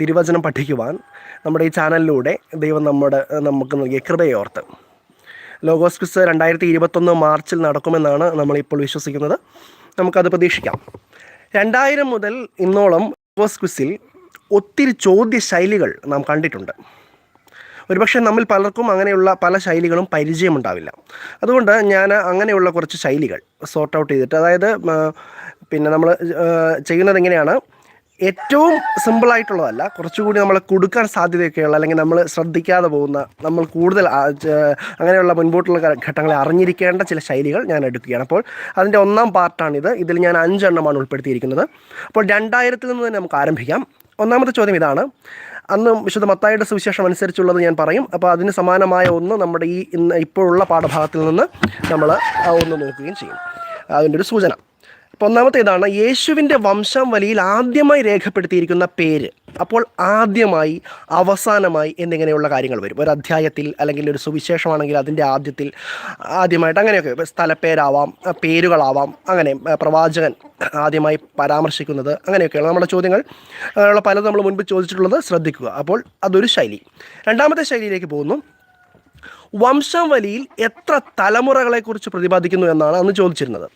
തിരുവചനം പഠിക്കുവാൻ നമ്മുടെ ഈ ചാനലിലൂടെ ദൈവം നമ്മുടെ നമുക്ക് നൽകിയ കൃപയോർത്ത് ലോഗോസ് ക്രിസ് രണ്ടായിരത്തി ഇരുപത്തൊന്ന് മാർച്ചിൽ നടക്കുമെന്നാണ് നമ്മളിപ്പോൾ വിശ്വസിക്കുന്നത്. നമുക്കത് പ്രതീക്ഷിക്കാം. രണ്ടായിരം മുതൽ ഇന്നോളം ലോഗോസ് ക്വിസിൽ ഒത്തിരി ചോദ്യ ശൈലികൾ നാം കണ്ടിട്ടുണ്ട്. ഒരുപക്ഷെ നമ്മിൽ പലർക്കും അങ്ങനെയുള്ള പല ശൈലികളും പരിചയമുണ്ടാവില്ല. അതുകൊണ്ട് ഞാൻ അങ്ങനെയുള്ള കുറച്ച് ശൈലികൾ സോർട്ട് ഔട്ട് ചെയ്തിട്ട് അതായത് പിന്നെ നമ്മൾ ചെയ്യുന്നത് എങ്ങനെയാണ് ഏറ്റവും സിമ്പിൾ ആയിട്ടുള്ളതല്ല. കുറച്ചുകൂടി നമ്മൾ കൊടുക്കാൻ സാധ്യതയൊക്കെയുള്ള അല്ലെങ്കിൽ നമ്മൾ ശ്രദ്ധിക്കാതെ പോകുന്ന നമ്മൾ കൂടുതൽ അങ്ങനെയുള്ള മുൻപോട്ടുള്ള ഘട്ടങ്ങളെ അറിഞ്ഞിരിക്കേണ്ട ചില ശൈലികൾ ഞാൻ എടുക്കുകയാണ്. അപ്പോൾ അതിന്റെ ഒന്നാം പാർട്ടാണിത്. ഇതിൽ ഞാൻ അഞ്ചെണ്ണമാണ് ഉൾപ്പെടുത്തിയിരിക്കുന്നത്. അപ്പോൾ രണ്ടായിരത്തിൽ നിന്ന് തന്നെ നമുക്ക് ആരംഭിക്കാം. ഒന്നാമത്തെ ചോദ്യം ഇതാണ്. അന്ന് വിശുദ്ധ മത്തായിയുടെ സുവിശേഷം അനുസരിച്ചുള്ളത് ഞാൻ പറയും. അപ്പോൾ അതിന് സമാനമായ ഒന്ന് നമ്മുടെ ഈ ഇന്ന് ഇപ്പോഴുള്ള പാഠഭാഗത്തിൽ നിന്ന് നമ്മൾ ഒന്ന് നോക്കുകയും ചെയ്യും. അതിന്റെ ഒരു സൂചന. അപ്പോൾ ഒന്നാമത്തെ ഇതാണ് യേശുവിന്റെ വംശം വലിയിൽ ആദ്യമായി രേഖപ്പെടുത്തിയിരിക്കുന്ന പേര്. അപ്പോൾ ആദ്യമായി അവസാനമായി എന്നിങ്ങനെയുള്ള കാര്യങ്ങൾ വരും. ഒരു അധ്യായത്തിൽ അല്ലെങ്കിൽ ഒരു സുവിശേഷമാണെങ്കിൽ അതിന്റെ ആദ്യത്തിൽ ആദ്യമായിട്ട് അങ്ങനെയൊക്കെ സ്ഥലപ്പേരാവാം പേരുകളാവാം അങ്ങനെ പ്രവാചകൻ ആദ്യമായി പരാമർശിക്കുന്നത് അങ്ങനെയൊക്കെയാണ് നമ്മുടെ ചോദ്യങ്ങൾ. അങ്ങനെയുള്ള പലതും നമ്മൾ മുൻപ് ചോദിച്ചിട്ടുള്ളത് ശ്രദ്ധിക്കുക. അപ്പോൾ അതൊരു ശൈലി. രണ്ടാമത്തെ ശൈലിയിലേക്ക് പോകുന്നു. വംശാവലിയിൽ എത്ര തലമുറകളെക്കുറിച്ച് പ്രതിപാദിക്കുന്നു എന്നാണ് അന്ന് ചോദിച്ചിരുന്നത്.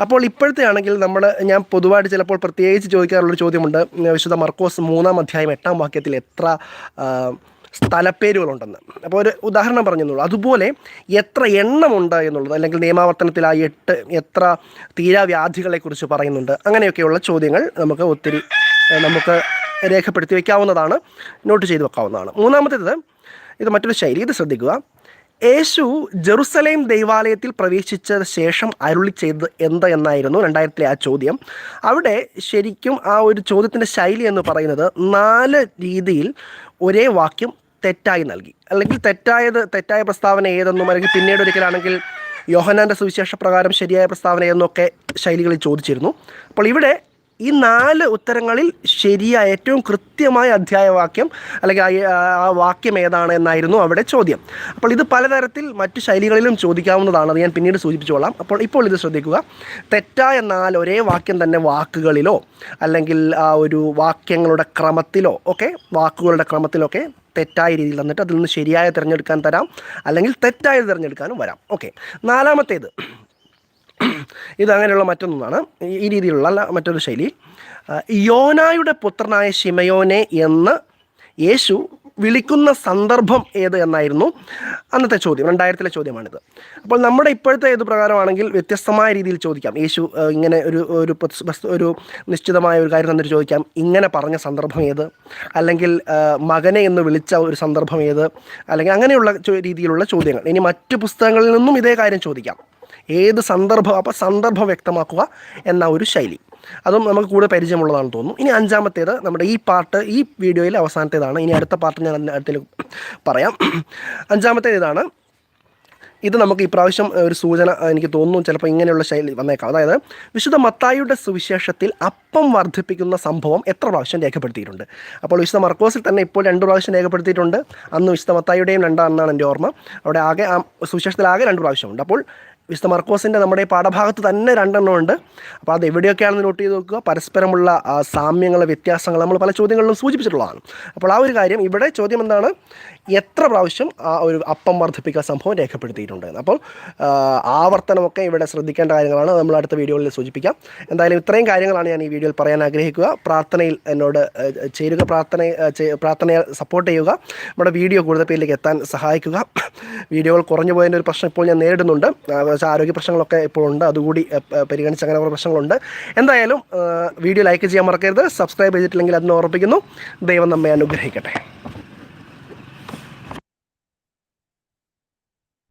അപ്പോൾ ഇപ്പോഴത്തെ ആണെങ്കിൽ നമ്മൾ ഞാൻ പൊതുവായിട്ട് ചിലപ്പോൾ പ്രത്യേകിച്ച് ചോദിക്കാറുള്ളൊരു ചോദ്യമുണ്ട്. വിശുദ്ധ മർക്കോസ് മൂന്നാം അധ്യായം എട്ടാം വാക്യത്തിൽ എത്ര സ്ഥലപ്പേരുകളുണ്ടെന്ന്. അപ്പോൾ ഒരു ഉദാഹരണം പറഞ്ഞെന്നുള്ളൂ. അതുപോലെ എത്ര എണ്ണമുണ്ട് എന്നുള്ളത് അല്ലെങ്കിൽ നിയമാവർത്തനത്തിൽ ആ എട്ട് എത്ര തീരാവ്യാധികളെക്കുറിച്ച് പറയുന്നുണ്ട് അങ്ങനെയൊക്കെയുള്ള ചോദ്യങ്ങൾ നമുക്ക് ഒത്തിരി നമുക്ക് രേഖപ്പെടുത്തി വയ്ക്കാവുന്നതാണ് നോട്ട് ചെയ്ത് വെക്കാവുന്നതാണ്. മൂന്നാമത്തേത് ഇത് മറ്റൊരു ശൈലി ഇത് ശ്രദ്ധിക്കുക. യേശു ജെറുസലേം ദൈവാലയത്തിൽ പ്രവേശിച്ച ശേഷം അരുളി ചെയ്തത് എന്ത് എന്നായിരുന്നു രണ്ടായിരത്തിലെ ആ ചോദ്യം. അവിടെ ശരിക്കും ആ ഒരു ചോദ്യത്തിന്റെ ശൈലി എന്ന് പറയുന്നത് നാല് രീതിയിൽ ഒരേ വാക്യം തെറ്റായി നൽകി. അല്ലെങ്കിൽ തെറ്റായത് തെറ്റായ പ്രസ്താവന ഏതെന്നും അല്ലെങ്കിൽ പിന്നീട് ഒരിക്കലാണെങ്കിൽ യോഹനാന്റെ സുവിശേഷ പ്രകാരം ശരിയായ പ്രസ്താവന എന്നൊക്കെ ശൈലികളിൽ ചോദിച്ചിരുന്നു. അപ്പോൾ ഇവിടെ ഈ നാല് ഉത്തരങ്ങളിൽ ശരിയായ ഏറ്റവും കൃത്യമായ അധ്യായവാക്യം അല്ലെങ്കിൽ ആ- വാക്യം ഏതാണ് എന്നായിരുന്നു അവിടെ ചോദ്യം. അപ്പോൾ ഇത് പലതരത്തിൽ മറ്റു ശൈലികളിലും ചോദിക്കാവുന്നതാണ് അത് ഞാൻ പിന്നീട് സൂചിപ്പിച്ചോളാം. അപ്പോൾ ഇപ്പോൾ ഇത് ശ്രദ്ധിക്കുക. തെറ്റായ നാല് ഒരേ വാക്യം തന്നെ വാക്കുകളിലോ അല്ലെങ്കിൽ ആ ഒരു വാക്യങ്ങളുടെ ക്രമത്തിലോ ഒക്കെ വാക്കുകളുടെ ക്രമത്തിലൊക്കെ തെറ്റായ രീതിയിൽ തന്നിട്ട് അതിൽ നിന്ന് ശരിയായ തിരഞ്ഞെടുക്കാൻ തരാം. അല്ലെങ്കിൽ തെറ്റായത് തിരഞ്ഞെടുക്കാനും വരാം. ഓക്കെ. നാലാമത്തേത്. ഇത് അങ്ങനെയുള്ള മറ്റൊന്നാണ് ഈ- രീതിയിലുള്ള അല്ല മറ്റൊരു ശൈലി. യോനായുടെ പുത്രനായ ശിമയോനെ എന്ന് യേശു വിളിക്കുന്ന സന്ദർഭം ഏത് എന്നായിരുന്നു അന്നത്തെ ചോദ്യം രണ്ടായിരത്തിലെ ചോദ്യമാണിത്. അപ്പോൾ നമ്മുടെ ഇപ്പോഴത്തെ ഏത് പ്രകാരമാണെങ്കിൽ വ്യത്യസ്തമായ രീതിയിൽ ചോദിക്കാം. യേശു ഇങ്ങനെ ഒരു ഒരു ഒരു നിശ്ചിതമായ ഒരു കാര്യം തന്നിട്ട് ചോദിക്കാം. ഇങ്ങനെ പറഞ്ഞ സന്ദർഭം ഏത്? അല്ലെങ്കിൽ മകനെ എന്ന് വിളിച്ച ഒരു സന്ദർഭം ഏത്? അല്ലെങ്കിൽ അങ്ങനെയുള്ള രീതിയിലുള്ള ചോദ്യങ്ങൾ. ഇനി മറ്റു പുസ്തകങ്ങളിൽ നിന്നും ഇതേ കാര്യം ചോദിക്കാം. ഏത് സന്ദർഭം അപ്പോൾ സന്ദർഭം വ്യക്തമാക്കുക എന്ന ഒരു ശൈലി. അതും നമുക്ക് കൂടുതൽ പരിചയമുള്ളതാണെന്ന് തോന്നുന്നു. ഇനി അഞ്ചാമത്തേത് നമ്മുടെ ഈ പാർട്ട് ഈ വീഡിയോയിൽ അവസാനത്തേതാണ്. ഇനി അടുത്ത പാർട്ട് ഞാൻ അടുത്തിൽ പറയാം. അഞ്ചാമത്തേത് ഇതാണ്. ഇത് നമുക്ക് ഇപ്രാവശ്യം ഒരു സൂചന എനിക്ക് തോന്നുന്നു ചിലപ്പോൾ ഇങ്ങനെയുള്ള ശൈലി വന്നേക്കാം. അതായത് വിശുദ്ധ മത്തായിയുടെ സുവിശേഷത്തിൽ അപ്പം വർദ്ധിപ്പിക്കുന്ന സംഭവം എത്ര പ്രാവശ്യം രേഖപ്പെടുത്തിയിട്ടുണ്ട്? അപ്പോൾ വിശുദ്ധ മർക്കോസിൽ തന്നെ ഇപ്പോൾ രണ്ട് പ്രാവശ്യം രേഖപ്പെടുത്തിയിട്ടുണ്ട്. അന്ന് വിശുദ്ധ മത്തായിയുടെയും രണ്ടാണെന്നാണ് എന്റെ ഓർമ്മ. അവിടെ ആകെ ആ സുവിശേഷത്തിൽ ആകെ രണ്ട് പ്രാവശ്യമുണ്ട്. അപ്പോൾ വിശുദ്ധ മർക്കോസിന്റെ നമ്മുടെ ഈ പാഠഭാഗത്ത് തന്നെ രണ്ടെണ്ണം ഉണ്ട്. അപ്പോൾ അത് എവിടെയൊക്കെയാണെന്ന് നോട്ട് ചെയ്ത് നോക്കുക. പരസ്പരമുള്ള സാമ്യങ്ങൾ വ്യത്യാസങ്ങൾ നമ്മൾ പല ചോദ്യങ്ങളിലും സൂചിപ്പിച്ചിട്ടുള്ളതാണ്. അപ്പോൾ ആ ഒരു കാര്യം ഇവിടെ ചോദ്യം എന്താണ്? എത്ര പ്രാവശ്യം ആ ഒരു അപ്പം വർദ്ധിപ്പിക്കുക സംഭവം രേഖപ്പെടുത്തിയിട്ടുണ്ട് അപ്പോൾ ആവർത്തനമൊക്കെ ഇവിടെ ശ്രദ്ധിക്കേണ്ട കാര്യങ്ങളാണ്. നമ്മൾ അടുത്ത വീഡിയോയിൽ സൂചിപ്പിക്കാം. എന്തായാലും ഇത്രയും കാര്യങ്ങളാണ് ഞാൻ ഈ വീഡിയോയിൽ പറയാൻ ആഗ്രഹിക്കുക. പ്രാർത്ഥനയിൽ എന്നോട് ചേരുക. പ്രാർത്ഥന പ്രാർത്ഥനയെ സപ്പോർട്ട് ചെയ്യുക. നമ്മുടെ വീഡിയോ കൂടുതൽ പേരിലേക്ക് എത്താൻ സഹായിക്കുക. വീഡിയോകൾ കുറഞ്ഞു പോയതിന്റെ ഒരു പ്രശ്നം ഇപ്പോൾ ഞാൻ നേരിടുന്നുണ്ട്. വെച്ചാൽ ആരോഗ്യ പ്രശ്നങ്ങളൊക്കെ ഇപ്പോൾ ഉണ്ട് അതുകൂടി പരിഗണിച്ച് അങ്ങനെ കുറേ പ്രശ്നങ്ങളുണ്ട്. എന്തായാലും വീഡിയോ ലൈക്ക് ചെയ്യാൻ മറക്കരുത്. സബ്സ്ക്രൈബ് ചെയ്തിട്ടില്ലെങ്കിൽ അതിനെ ഓർപ്പിക്കുന്നു ദൈവം നമ്മെ അനുഗ്രഹിക്കട്ടെ.